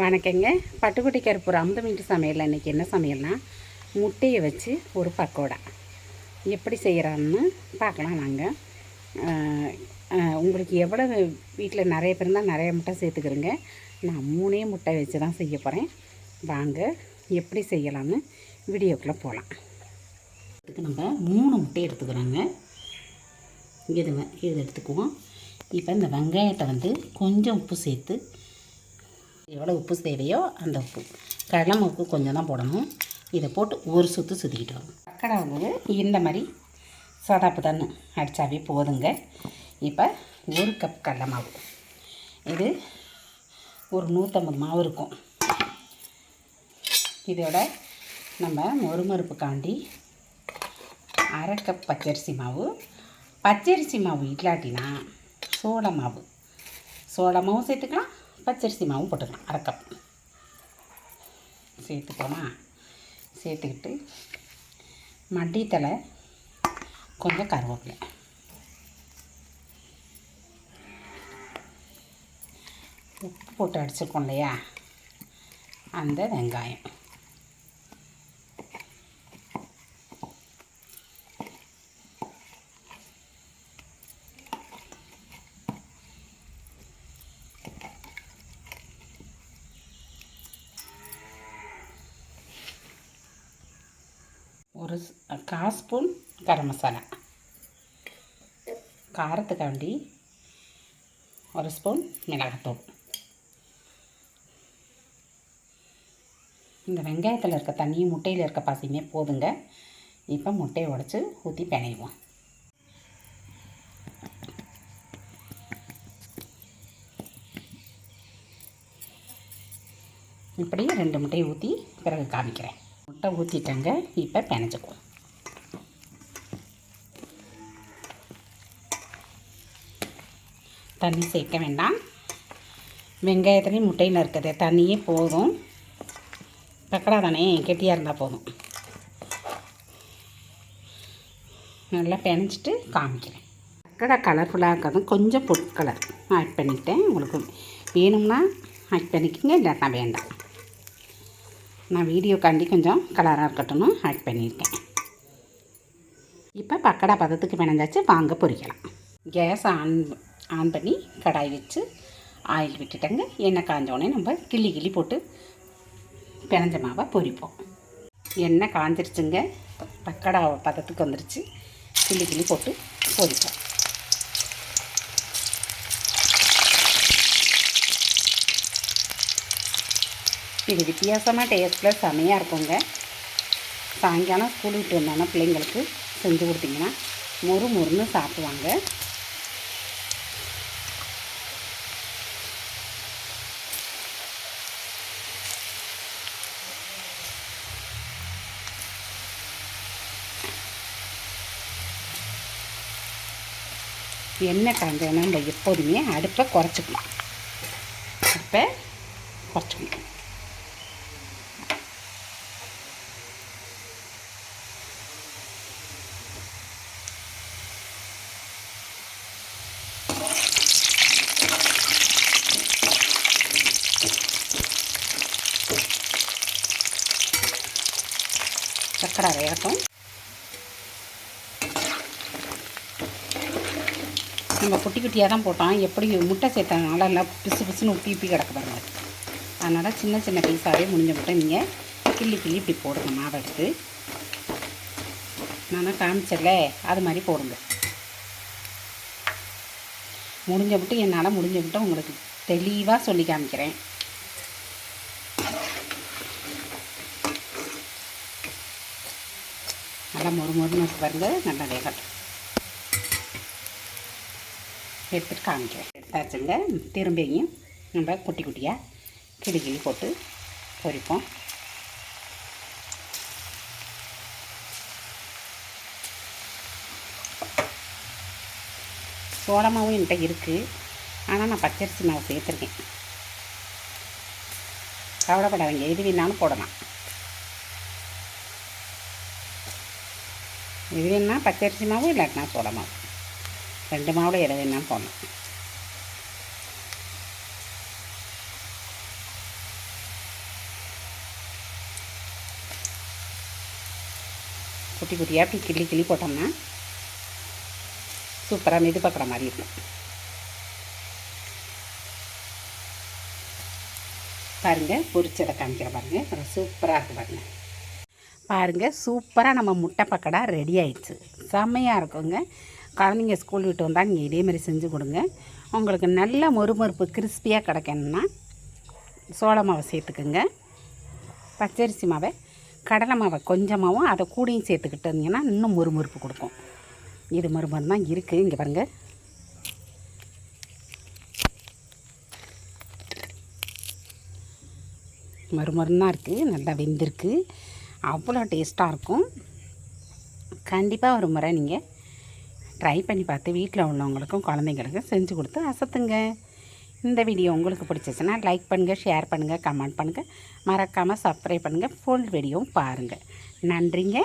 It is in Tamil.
வணக்கங்க. பட்டுக்குட்டி கருப்பூர் அமுத மீட்டு சமையல் இன்றைக்கி என்ன சமையல்னா முட்டையை வச்சு ஒரு பக்கோடா. எப்படி செய்கிறான்னு பார்க்கலாம் நாங்கள் உங்களுக்கு எவ்வளவு வீட்டில் நிறைய பேர் இருந்தால் நிறைய முட்டை சேர்த்துக்கிறேங்க. நான் மூணே முட்டை வச்சு தான் செய்ய போகிறேன் வாங்க எப்படி செய்யலாம்னு வீடியோக்குள்ளே போகலாம் இதுக்கு நம்ம மூணு முட்டை எடுத்துக்கிறோங்க. இது இதை இது எடுத்துக்குவோம். இப்போ இந்த வெங்காயத்தை வந்து கொஞ்சம் உப்பு சேர்த்து எவ்வளோ உப்பு தேவையோ அந்த உப்பு. கடலை உப்பு கொஞ்சம் தான் போடணும். இதை போட்டு ஒரு சுற்று சுற்றிக்கிட்டு வாங்க. அக்கடை வந்து இந்த மாதிரி சதாப்பு தண்ணு அடித்தாவே போதுங்க. இப்போ ஒரு கப் கடலை மாவு. இது ஒரு நூற்றம்பது மாவு இருக்கும். இதோட நம்ம மொறுமறுப்புக்காண்டி அரை கப் பச்சரிசி மாவு. பச்சரிசி மாவு இல்லாட்டினா சோள மாவு. சோள மாவும் சேர்த்துக்கலாம் பச்சரிசி மாவும் போட்டுக்கலாம் அரை கப் சேர்த்துக்கோமா சேர்த்துக்கிட்டு மடித்தலை கொஞ்சம் கருவேப்பிலை. உப்பு போட்டு அடிச்சிருக்கோம் இல்லையா? அந்த வெங்காயம். ஒரு கால் ஸ்பூன் கரம் மசாலா. காரத்துக்காண்டி ஒரு ஸ்பூன் மிளகாத்தூள். இந்த வெங்காயத்தில் இருக்க தண்ணியும் முட்டையில் இருக்க பாசியுமே போதுங்க. இப்போ முட்டையை உடச்சி ஊற்றி பிணைவோம் இப்படி ரெண்டு முட்டையை ஊற்றி பிறகு காமிக்கிறேன். முட்டை ஊற்றிட்டேங்க இப்போ பிணைஞ்சுக்குவோம் தண்ணி சேர்க்க வேண்டாம். வெங்காயத்துலேயும் முட்டையில் இருக்குது. தண்ணியே போதும். பக்கடா தானே கெட்டியாக இருந்தால் போதும். நல்லா பிணைச்சிட்டு காமிக்கிறேன். பக்கடா கலர்ஃபுல்லாக இருக்கிறதும் கொஞ்சம் பொட் கலர் ஆட் பண்ணிக்கிட்டேன் உங்களுக்கு வேணும்னா ஆட் பண்ணிக்கோங்க. இல்லாட்டா வேண்டாம். நான் வீடியோக்காண்டி கொஞ்சம் கலராக இருக்கட்டும்னு ஆட் பண்ணியிருக்கேன். இப்போ பக்கடா பதத்துக்கு பிணைஞ்சாச்சு வாங்க பொரிக்கலாம் கேஸ் ஆன் ஆன் பண்ணி கடாய் வச்சு ஆயில் விட்டுட்டங்க. எண்ணெய் காஞ்சோடனே நம்ம கிள்ளி கிள்ளி போட்டு பிணைஞ்ச மாவை பொரிப்போம் எண்ணெய் காஞ்சிருச்சுங்க. பக்கடா பதத்துக்கு வந்துருச்சு. கிள்ளி கிள்ளி போட்டு பொரிப்போம் இது வித்தியாசமாக டேஸ்ட்டில் செமையாக இருக்குங்க. சாயங்காலம் ஸ்கூல் விட்டு வந்தாங்கன்னா பிள்ளைங்களுக்கு செஞ்சு கொடுத்தீங்கன்னா மொறு மொறுன்னு சாப்பிடுவாங்க. எண்ணெய் காஞ்சோன்னா நம்ம எப்போதுமே அடுப்பை குறைச்சிக்கணும். அடுப்பை குறைச்சிக்கணும். சக்கரை வேகட்டும். நம்ம குட்டி குட்டியாக தான் போட்டோம் எப்படி முட்டை சேர்த்தனால எல்லாம் பிசு பிசுன்னு உப்பி உப்பி கிடக்கு பாருங்க. அதனால் சின்ன சின்ன பீஸாகவே முடிஞ்ச முட்டை நீங்கள் கிள்ளி கிள்ளி இப்படி போடுங்க மாவை எடுத்து. நான் காமிச்சல அது மாதிரி போடுங்க. முடிஞ்ச முட்டை என்னால் முடிஞ்ச முட்டை உங்களுக்கு தெளிவாக சொல்லி காமிக்கிறேன். நல்லா மொறு மொறுன்னு பாருங்கள் நல்லா வேகட்டும். எடுத்துகிட்டு காமிக்கிறேன். எடுத்தாச்சுங்க திரும்பியும் நம்ம குட்டி குட்டியாக கிளி கிளி போட்டு பொரிப்போம். சோள மாவும் என்கிட்ட இருக்குது ஆனால் நான் பச்சரிசி மாவு சேர்த்துருக்கேன். கவலைப்படாதீங்க. எது வேணாலும் போடலாம். இது வேணால் பச்சரிசி மாவு இல்லாட்டினா சோள மாவு. ரெண்டு மாவில் எது வேணால் போடணும் குட்டி குட்டியாக அப்படி கிள்ளி கிள்ளி போட்டோம்னா சூப்பராக மெது பார்க்குற மாதிரி இருக்கும். பாருங்கள் பொரிச்சதை காமிக்கிற பாருங்கள் சூப்பராக இருக்குது பாருங்கள் பாருங்கள் சூப்பராக நம்ம முட்டை பக்கடா ரெடி ஆயிடுச்சு. செம்மையாக இருக்குங்க. குழந்தைங்க ஸ்கூல் விட்டு வந்தால் நீங்கள் இதே மாதிரி செஞ்சு கொடுங்க. உங்களுக்கு நல்ல மொறுமொறுப்பு கிறிஸ்பியாக கிடைக்கணும்னா சோள மாவை சேர்த்துக்குங்க. பச்சரிசி மாவை கடலை மாவை கொஞ்சமாகவும் அதை கூடையும் சேர்த்துக்கிட்டு இருந்தீங்கன்னா இன்னும் மொறுமொறுப்பு கொடுக்கும். இது மறுமறு தான் இருக்குது இங்கே பாருங்கள் மறுமருந்தான் இருக்குது நல்லா வெந்திருக்கு. அவ்வளோ டேஸ்ட்டாக இருக்கும். கண்டிப்பாக ஒரு முறை நீங்கள் ட்ரை பண்ணி பார்த்து வீட்டில் உள்ளவங்களுக்கும் குழந்தைங்களுக்கும் செஞ்சு கொடுத்து அசத்துங்க. இந்த வீடியோ உங்களுக்கு பிடிச்சிச்சின்னா லைக் பண்ணுங்கள் ஷேர் பண்ணுங்கள் கமெண்ட் பண்ணுங்கள் மறக்காமல் சப்ஸ்கிரைப் பண்ணுங்கள் ஃபுல் வீடியோவும் பாருங்கள் நன்றிங்க.